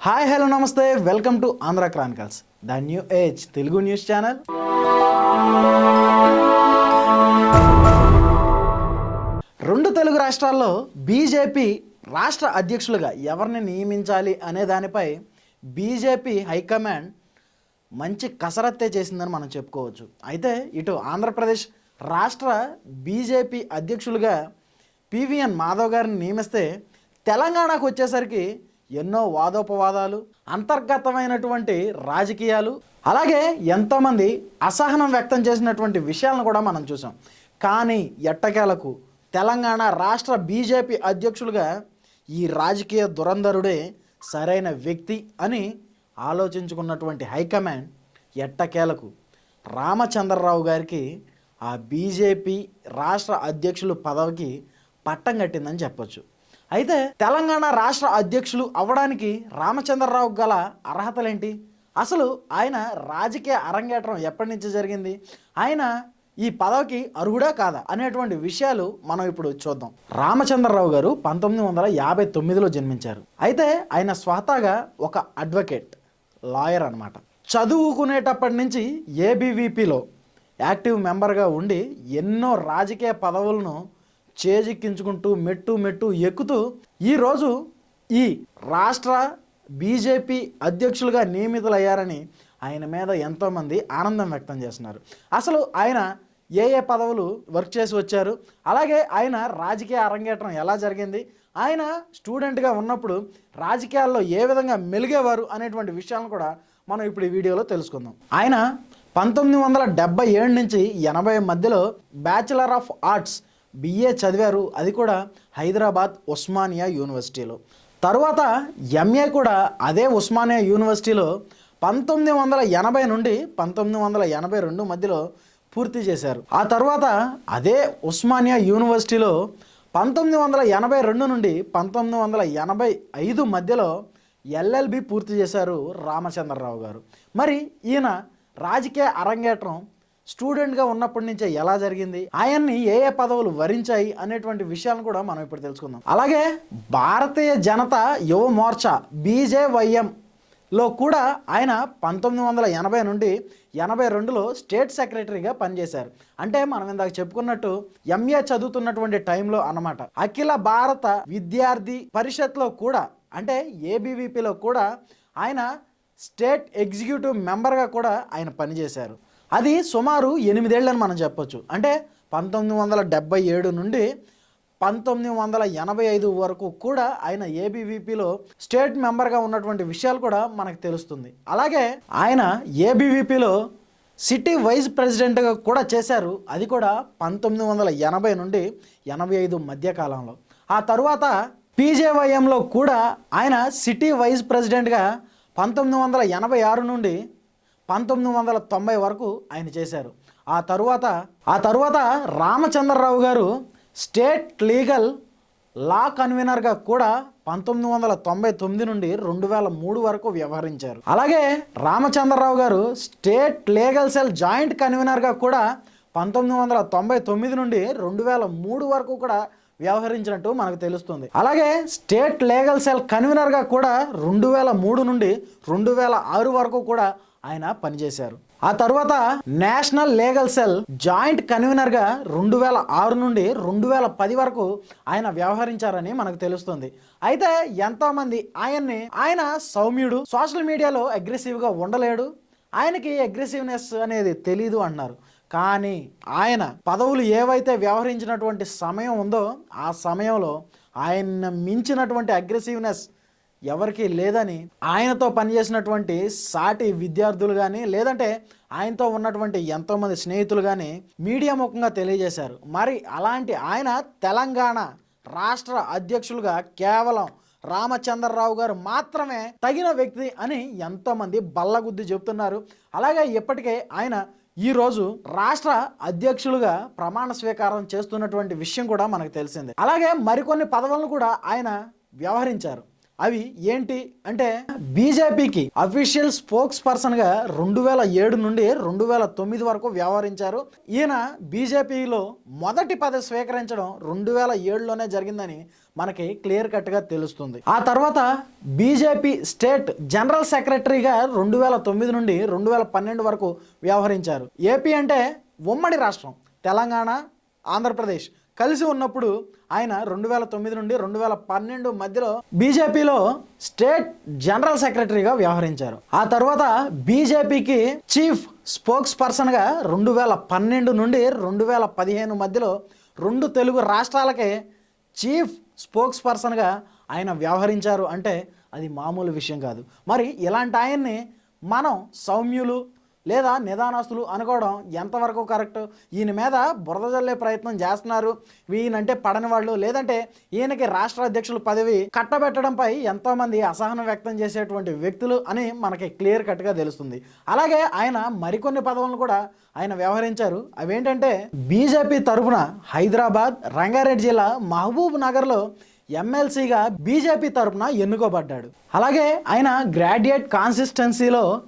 Hi hello నమస్తే. Welcome to Andhra chronicles the new age Telugu news channel. రెండు తెలుగు రాష్ట్రాల్లో BJP రాష్ట్ర అధ్యక్షులుగా ఎవరిని నియమించాలి అనే దానిపై బీజేపీ హైకమాండ్ మంచి కసరత్తే చేసిందని మనం చెప్పుకోవచ్చు. అయితే ఇటు ఆంధ్రప్రదేశ్ రాష్ట్ర బీజేపీ అధ్యక్షులుగా పివిఎన్ మాధవ్ గారిని నియమిస్తే తెలంగాణకు వచ్చేసరికి ఎన్నో వాదోపవాదాలు అంతర్గతమైనటువంటి రాజకీయాలు అలాగే ఎంతోమంది అసహనం వ్యక్తం చేసినటువంటి విషయాలను కూడా మనం చూసాం. కానీ ఎట్టకేలకు తెలంగాణ రాష్ట్ర బీజేపీ అధ్యక్షులుగా ఈ రాజకీయ దురంధరుడే సరైన వ్యక్తి అని ఆలోచించుకున్నటువంటి హైకమాండ్ ఎట్టకేలకు రామచంద్రరావు గారికి ఆ బీజేపీ రాష్ట్ర అధ్యక్షులు పదవికి పట్టం కట్టిందని చెప్పొచ్చు. అయితే తెలంగాణ రాష్ట్ర అధ్యక్షులు అవ్వడానికి రామచంద్రరావు గల అర్హతలేంటి? అసలు ఆయన రాజకీయ అరంగేట్రం ఎప్పటి నుంచి జరిగింది? ఆయన ఈ పదవికి అర్హుడా కాదా? అనేటువంటి విషయాలు మనం ఇప్పుడు చూద్దాం. రామచంద్రరావు గారు పంతొమ్మిది వందల యాభై తొమ్మిదిలో జన్మించారు. అయితే ఆయన స్వతహాగా ఒక అడ్వకేట్ లాయర్ అనమాట చదువుకునేటప్పటి నుంచి ఏబీవీపీలో యాక్టివ్ మెంబర్గా ఉండి ఎన్నో రాజకీయ పదవులను చేజిక్కించుకుంటూ మెట్టు మెట్టు ఎక్కుతూ ఈరోజు ఈ రాష్ట్ర బీజేపీ అధ్యక్షులుగా నియమితులయ్యారని ఆయన మీద ఎంతోమంది ఆనందం వ్యక్తం చేస్తున్నారు. అసలు ఆయన ఏ ఏ పదవులు వర్క్ చేసి వచ్చారు? అలాగే ఆయన రాజకీయ అరంగేట్రం ఎలా జరిగింది? ఆయన స్టూడెంట్గా ఉన్నప్పుడు రాజకీయాల్లో ఏ విధంగా మెలిగేవారు అనేటువంటి విషయాలను కూడా మనం ఇప్పుడు ఈ వీడియోలో తెలుసుకుందాం. ఆయన పంతొమ్మిది వందల డెబ్బై ఏడు నుంచి ఎనభై మధ్యలో బ్యాచిలర్ ఆఫ్ ఆర్ట్స్ బిఏ చదివారు. అది కూడా హైదరాబాద్ ఉస్మానియా యూనివర్సిటీలో. తరువాత ఎంఏ కూడా అదే ఉస్మానియా యూనివర్సిటీలో పంతొమ్మిది వందల ఎనభై నుండి పంతొమ్మిది వందల ఎనభై రెండు మధ్యలో పూర్తి చేశారు. ఆ తర్వాత అదే ఉస్మానియా యూనివర్సిటీలో పంతొమ్మిది వందల ఎనభై రెండు నుండి పంతొమ్మిది వందల ఎనభై ఐదు మధ్యలో ఎల్ఎల్బి పూర్తి చేశారు రామచంద్రరావు గారు. మరి ఈయన రాజకీయ అరంగేట్రం స్టూడెంట్గా ఉన్నప్పటి నుంచే ఎలా జరిగింది ఆయన్ని ఏ ఏ పదవులు వరించాయి అనేటువంటి విషయాలను కూడా మనం ఇప్పుడు తెలుసుకుందాం. అలాగే భారతీయ జనతా యువ మోర్చా బీజేవైఎం లో కూడా ఆయన పంతొమ్మిది వందల ఎనభై నుండి ఎనభై రెండులో స్టేట్ సెక్రటరీగా పనిచేశారు. అంటే మనం ఇందాక చెప్పుకున్నట్టు ఎంఏ చదువుతున్నటువంటి టైంలో అనమాట అఖిల భారత విద్యార్థి పరిషత్లో కూడా అంటే ఏబీవీపీలో కూడా ఆయన స్టేట్ ఎగ్జిక్యూటివ్ మెంబర్గా కూడా ఆయన పనిచేశారు. అది సుమారు ఎనిమిదేళ్ళని మనం చెప్పొచ్చు. అంటే పంతొమ్మిది వందల డెబ్బై ఏడు నుండి పంతొమ్మిది వందల ఎనభై ఐదు వరకు కూడా ఆయన ఏబీవీపీలో స్టేట్ మెంబర్గా ఉన్నటువంటి విషయాలు కూడా మనకు తెలుస్తుంది. అలాగే ఆయన ఏబీవీపీలో సిటీ వైస్ ప్రెసిడెంట్గా కూడా చేశారు. అది కూడా పంతొమ్మిది వందల ఎనభై నుండి ఎనభై ఐదు మధ్యకాలంలో ఆ తరువాత పీజేవైఎంలో కూడా ఆయన సిటీ వైస్ ప్రెసిడెంట్గా పంతొమ్మిది వందల ఎనభై ఆరు నుండి పంతొమ్మిది వందల తొంభై వరకు ఆయన చేశారు. ఆ తరువాత ఆ తరువాత Ramachandra Rao garu state legal law కన్వీనర్గా కూడా పంతొమ్మిది వందల తొంభై తొమ్మిది నుండి రెండు వేల మూడు వరకు వ్యవహరించారు. అలాగే Ramachandra Rao garu state legal cell joint కన్వీనర్గా కూడా పంతొమ్మిది వందల తొంభై తొమ్మిది నుండి రెండు వేల మూడు వరకు కూడా వ్యవహరించినట్టు మనకు తెలుస్తుంది. అలాగే స్టేట్ లీగల్ సెల్ కన్వీనర్గా కూడా రెండు వేల మూడు నుండి రెండు వేల ఆరు వరకు కూడా ఆయన పనిచేశారు. ఆ తర్వాత నేషనల్ లీగల్ సెల్ జాయింట్ కన్వీనర్గా రెండు వేల ఆరు నుండి రెండు వేల పది వరకు ఆయన వ్యవహరించారని మనకు తెలుస్తుంది. అయితే ఎంతోమంది ఆయన్ని ఆయన సౌమ్యుడు సోషల్ మీడియాలో అగ్రెసివ్గా ఉండలేడు ఆయనకి అగ్రెసివ్నెస్ అనేది తెలీదు అన్నారు కానీ ఆయన పదవులు ఏవైతే వ్యవహరించినటువంటి సమయం ఉందో ఆ సమయంలో ఆయన మించినటువంటి అగ్రెసివ్నెస్ ఎవరికీ లేదని ఆయనతో పనిచేసినటువంటి సాటి విద్యార్థులు కానీ లేదంటే ఆయనతో ఉన్నటువంటి ఎంతోమంది స్నేహితులు కానీ మీడియా ముఖంగా తెలియజేశారు. మరి అలాంటి ఆయన తెలంగాణ రాష్ట్ర అధ్యక్షులుగా కేవలం రామచంద్రరావు గారు మాత్రమే తగిన వ్యక్తి అని ఎంతోమంది బల్లగుద్ది చెబుతున్నారు. అలాగే ఇప్పటికే ఆయన ఈరోజు రాష్ట్ర అధ్యక్షులుగా ప్రమాణ స్వీకారం చేస్తున్నటువంటి విషయం కూడా మనకు తెలిసింది. అలాగే మరికొన్ని పదవులను కూడా ఆయన వ్యవహరించారు. అవి ఏంటి అంటే బీజేపీకి అఫీషియల్ స్పోక్స్ పర్సన్గా రెండు వేల ఏడు నుండి రెండు వేల తొమ్మిది వరకు వ్యవహరించారు. ఈయన బీజేపీలో మొదటి పదవి స్వీకరించడం రెండు వేల ఏడులోనే జరిగిందని మనకి క్లియర్ కట్గా తెలుస్తుంది. ఆ తర్వాత బీజేపీ స్టేట్ జనరల్ సెక్రటరీగా రెండు వేల తొమ్మిది నుండి రెండు వేల పన్నెండు వరకు వ్యవహరించారు. ఏపీ అంటే ఉమ్మడి రాష్ట్రం తెలంగాణ ఆంధ్రప్రదేశ్. కలిసి ఉన్నప్పుడు ఆయన రెండు వేల తొమ్మిది నుండి రెండు వేల పన్నెండు మధ్యలో బీజేపీలో స్టేట్ జనరల్ సెక్రటరీగా వ్యవహరించారు. ఆ తర్వాత బీజేపీకి చీఫ్ స్పోక్స్ పర్సన్గా రెండు వేల పన్నెండు నుండి రెండు వేల పదిహేను మధ్యలో రెండు తెలుగు రాష్ట్రాలకే చీఫ్ స్పోక్స్ పర్సన్గా ఆయన వ్యవహరించారు. అంటే అది మామూలు విషయం కాదు. మరి ఇలాంటి ఆయన్ని మనం సౌమ్యులు లేదా నిదానస్తులు అనుకోవడం ఎంతవరకు కరెక్ట్? ఈయన మీద బురద జల్లే ప్రయత్నం చేస్తున్నారు. ఈయనంటే పడని వాళ్ళు. లేదంటే ఈయనకి రాష్ట్ర అధ్యక్షుల పదవి కట్టబెట్టడంపై ఎంతోమంది అసహనం వ్యక్తం చేసేటువంటి వ్యక్తులు అని మనకి క్లియర్ కట్గా తెలుస్తుంది. అలాగే ఆయన మరికొన్ని పదవులను కూడా ఆయన వ్యవహరించారు. అవేంటంటే బీజేపీ తరఫున హైదరాబాద్ రంగారెడ్డి జిల్లా మహబూబ్ నగర్లో ఎమ్మెల్సీగా బీజేపీ తరఫున ఎన్నుకోబడ్డాడు. అలాగే ఆయన గ్రాడ్యుయేట్ కాన్సిస్టెన్సీలో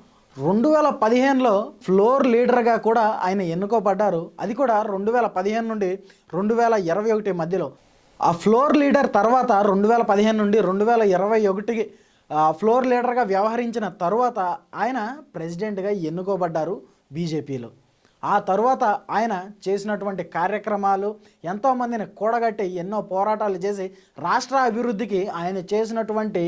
రెండు వేల పదిహేనులో ఫ్లోర్ లీడర్గా కూడా ఆయన ఎన్నుకోబడ్డారు. అది కూడా రెండు వేల పదిహేను నుండి రెండు వేల ఇరవై ఒకటి మధ్యలో. ఆ ఫ్లోర్ లీడర్ తర్వాత రెండు వేల పదిహేను నుండి రెండు వేల ఇరవై ఒకటికి ఫ్లోర్ లీడర్గా వ్యవహరించిన తర్వాత ఆయన ప్రెసిడెంట్గా ఎన్నుకోబడ్డారు బీజేపీలో. ఆ తరువాత ఆయన చేసినటువంటి కార్యక్రమాలు ఎంతోమందిని కూడగట్టి ఎన్నో పోరాటాలు చేసి రాష్ట్ర అభివృద్ధికి ఆయన చేసినటువంటి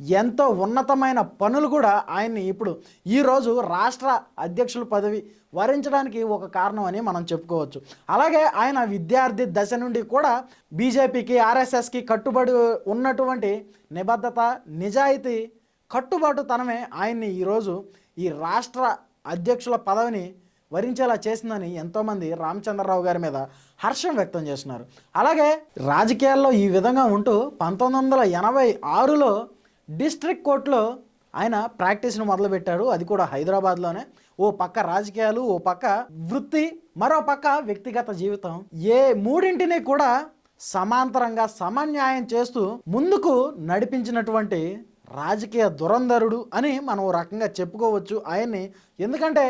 ఎంతో ఉన్నతమైన పనులు కూడా ఆయన్ని ఇప్పుడు ఈరోజు రాష్ట్ర అధ్యక్షుల పదవి వరించడానికి ఒక కారణం అని మనం చెప్పుకోవచ్చు. అలాగే ఆయన విద్యార్థి దశ నుండి కూడా బీజేపీకి ఆర్ఎస్ఎస్కి కట్టుబడి ఉన్నటువంటి నిబద్ధత నిజాయితీ కట్టుబాటుతనమే ఆయన్ని ఈరోజు ఈ రాష్ట్ర అధ్యక్షుల పదవిని వరించేలా చేసిందని ఎంతోమంది రామచంద్రరావు గారి మీద హర్షం వ్యక్తం చేస్తున్నారు. అలాగే రాజకీయాల్లో ఈ విధంగా ఉంటూ పంతొమ్మిది వందల ఎనభై ఆరులో డిస్ట్రిక్ట్ కోర్టులో ఆయన ప్రాక్టీస్ను మొదలుపెట్టాడు అది కూడా హైదరాబాద్లోనే. ఓ పక్క రాజకీయాలు ఓ పక్క వృత్తి మరో పక్క వ్యక్తిగత జీవితం. ఏ మూడింటిని కూడా సమాంతరంగా సమన్యాయం చేస్తూ ముందుకు నడిపించినటువంటి రాజకీయ దురంధరుడు అని మనం ఓ రకంగా చెప్పుకోవచ్చు ఆయన్ని. ఎందుకంటే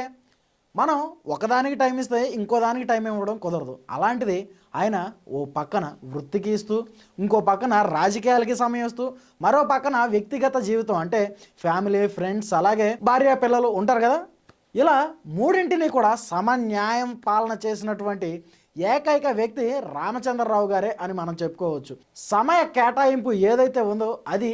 మనం ఒకదానికి టైం ఇస్తే ఇంకో దానికి టైం ఇవ్వడం కుదరదు. అలాంటిది ఆయన ఓ పక్కన వృత్తికి ఇస్తూ ఇంకో పక్కన రాజకీయాలకి సమయం ఇస్తూ మరో పక్కన వ్యక్తిగత జీవితం అంటే ఫ్యామిలీ ఫ్రెండ్స్ అలాగే భార్య పిల్లలు ఉంటారు కదా? ఇలా మూడింటిని కూడా సమన్యాయం పాలన చేసినటువంటి ఏకైక వ్యక్తి రామచంద్రరావు గారే అని మనం చెప్పుకోవచ్చు. సమయ కేటాయింపు ఏదైతే ఉందో అది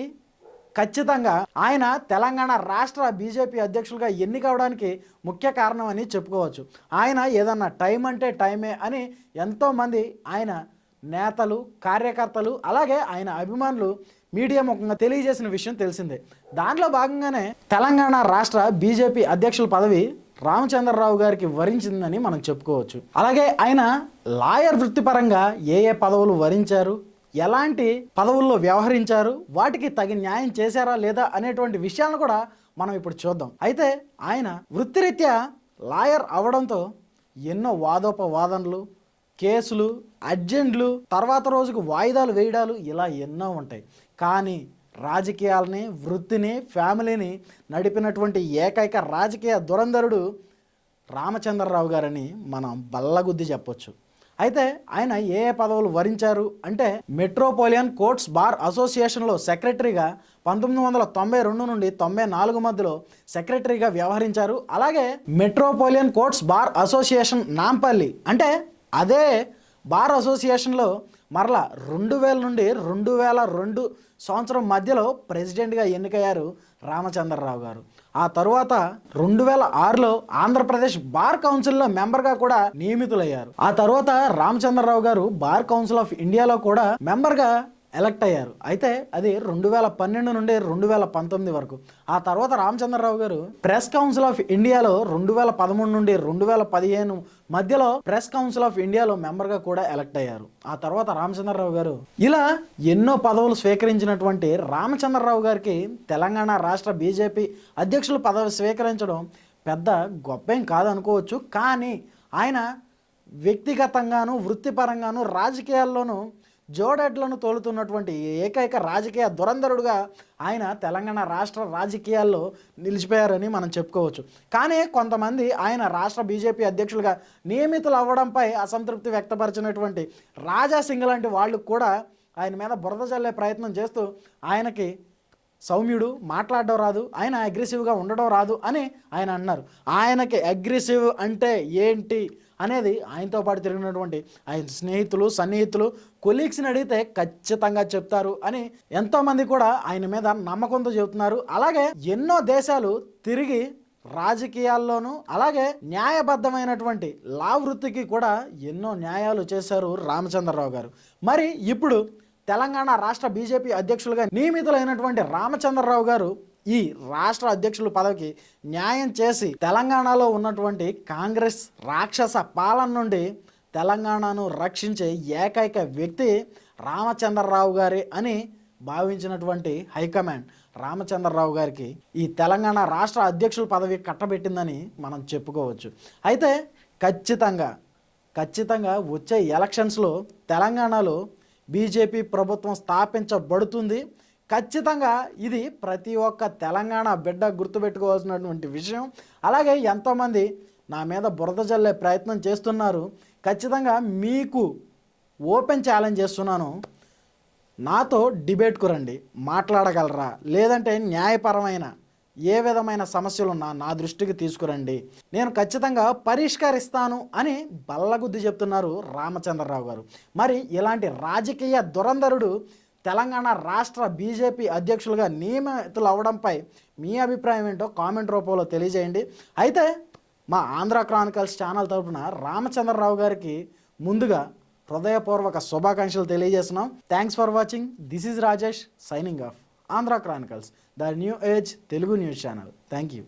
ఖచ్చితంగా ఆయన తెలంగాణ రాష్ట్ర బీజేపీ అధ్యక్షులుగా ఎన్నికవడానికి ముఖ్య కారణం అని చెప్పుకోవచ్చు. ఆయన ఏదన్నా టైం అంటే టైమే అని ఎంతోమంది ఆయన నేతలు కార్యకర్తలు అలాగే ఆయన అభిమానులు మీడియా ముఖంగా తెలియజేసిన విషయం తెలిసిందే. దాంట్లో భాగంగానే తెలంగాణ రాష్ట్ర బీజేపీ అధ్యక్షుల పదవి రామచంద్రరావు గారికి వరించిందని మనం చెప్పుకోవచ్చు. అలాగే ఆయన లాయర్ వృత్తిపరంగా ఏ ఏ పదవులు వరించారు? ఎలాంటి పదవుల్లో వ్యవహరించారు? వాటికి తగిన న్యాయం చేశారా లేదా అనేటువంటి విషయాలను కూడా మనం ఇప్పుడు చూద్దాం. అయితే ఆయన వృత్తిరీత్యా లాయర్ అవడంతో ఎన్నో వాదోపవాదనలు కేసులు అర్జెంట్లు తర్వాత రోజుకు వాయిదాలు వేయడాలు ఇలా ఎన్నో ఉంటాయి. కానీ రాజకీయాలని వృత్తిని ఫ్యామిలీని నడిపినటువంటి ఏకైక రాజకీయ దురంధరుడు రామచంద్రరావు గారని మనం బల్లగుద్ది చెప్పొచ్చు. అయితే ఆయన ఏ ఏ పదవులు వరించారు అంటే మెట్రోపోలియన్ కోర్ట్స్ బార్ అసోసియేషన్లో సెక్రటరీగా పంతొమ్మిది వందల తొంభై రెండు నుండి తొంభై నాలుగు మధ్యలో సెక్రటరీగా వ్యవహరించారు. అలాగే metropolitan courts bar association Nampally అంటే అదే బార్ అసోసియేషన్లో మరలా రెండు వేల నుండి రెండు వేల రెండు సంవత్సరం మధ్యలో ప్రెసిడెంట్గా ఎన్నికయ్యారు రామచంద్రరావు గారు. ఆ తరువాత రెండు వేల ఆరులో ఆంధ్రప్రదేశ్ బార్ కౌన్సిల్లో మెంబర్గా కూడా నియమితులయ్యారు. ఆ తర్వాత Ramachandrarao garu bar council of ఇండియాలో కూడా మెంబర్గా ఎలక్ట్ అయ్యారు. అయితే అది రెండు వేల పన్నెండు నుండి రెండు వేల పంతొమ్మిది వరకు. ఆ తర్వాత Ramachandrarao garu press council of ఇండియాలో రెండు వేల పదమూడు నుండి రెండు వేల పదిహేను మధ్యలో ప్రెస్ కౌన్సిల్ ఆఫ్ ఇండియాలో మెంబర్గా కూడా ఎలక్ట్ అయ్యారు. ఆ తర్వాత రామచంద్రరావు గారు ఇలా ఎన్నో పదవులు స్వీకరించినటువంటి రామచంద్రరావు గారికి తెలంగాణ రాష్ట్ర బీజేపీ అధ్యక్షుల పదవి స్వీకరించడం పెద్ద గొప్పేం కాదనుకోవచ్చు కానీ ఆయన వ్యక్తిగతంగాను వృత్తిపరంగాను రాజకీయాల్లోనూ జోడెడ్లను తోలుతున్నటువంటి ఏకైక రాజకీయ దురంధరుడుగా ఆయన తెలంగాణ రాష్ట్ర రాజకీయాల్లో నిలిచిపోయారని మనం చెప్పుకోవచ్చు. కానీ కొంతమంది ఆయన రాష్ట్ర బీజేపీ అధ్యక్షులుగా నియమితులు అవ్వడంపై అసంతృప్తి వ్యక్తపరిచినటువంటి రాజా సింగ్ లాంటి వాళ్ళు కూడా ఆయన మీద బురద చల్లే ప్రయత్నం చేస్తూ ఆయనకి సౌమ్యుడు మాట్లాడడం రాదు ఆయన అగ్రెసివ్గా ఉండడం రాదు అని ఆయన అన్నారు. ఆయనకి అగ్రెసివ్ అంటే ఏంటి అనేది ఆయనతో పాటు తిరిగినటువంటి ఆయన స్నేహితులు సన్నిహితులు కొలీగ్స్ని అడిగితే ఖచ్చితంగా చెప్తారు అని ఎంతోమంది కూడా ఆయన మీద నమ్మకంతో చెబుతున్నారు. అలాగే ఎన్నో దేశాలు తిరిగి రాజకీయాల్లోనూ అలాగే న్యాయబద్ధమైనటువంటి లా వృత్తికి కూడా ఎన్నో న్యాయాలు చేశారు రామచంద్రరావు గారు. మరి ఇప్పుడు తెలంగాణ రాష్ట్ర బీజేపీ అధ్యక్షులుగా నియమితులైనటువంటి రామచంద్రరావు గారు ఈ రాష్ట్ర అధ్యక్షుల పదవికి న్యాయం చేసి తెలంగాణలో ఉన్నటువంటి కాంగ్రెస్ రాక్షస పాలన నుండి తెలంగాణను రక్షించే ఏకైక వ్యక్తి రామచంద్రరావు గారి అని భావించినటువంటి హైకమాండ్ రామచంద్రరావు గారికి ఈ తెలంగాణ రాష్ట్ర అధ్యక్షుల పదవి కట్టబెట్టిందని మనం చెప్పుకోవచ్చు. అయితే ఖచ్చితంగా ఖచ్చితంగా వచ్చే ఎలక్షన్స్లో తెలంగాణలో బీజేపీ ప్రభుత్వం స్థాపించబడుతుంది. ఖచ్చితంగా ఇది ప్రతి ఒక్క తెలంగాణ బిడ్డ గుర్తుపెట్టుకోవాల్సినటువంటి విషయం. అలాగే ఎంతోమంది నా మీద బురద జల్లే ప్రయత్నం చేస్తున్నారు. ఖచ్చితంగా మీకు ఓపెన్ ఛాలెంజ్ చేస్తున్నాను. నాతో డిబేట్కు రండి. మాట్లాడగలరా? లేదంటే న్యాయపరమైన ఏ విధమైన సమస్యలున్నా నా దృష్టికి తీసుకురండి. నేను ఖచ్చితంగా పరిష్కరిస్తాను అని బల్లగుద్ది చెప్తున్నారు రామచంద్రరావు గారు. మరి ఇలాంటి రాజకీయ దురంధరుడు తెలంగాణ రాష్ట్ర బీజేపీ అధ్యక్షులుగా నియమితులు అవడంపై మీ అభిప్రాయం ఏంటో కామెంట్ రూపంలో తెలియజేయండి. అయితే మా ఆంధ్ర క్రానికల్స్ ఛానల్ తరపున రామచంద్రరావు గారికి ముందుగా హృదయపూర్వక శుభాకాంక్షలు తెలియజేస్తున్నాం. Thanks for watching. This is Rajesh signing off. Andhra Chronicles. The new age Telugu news channel. Thank you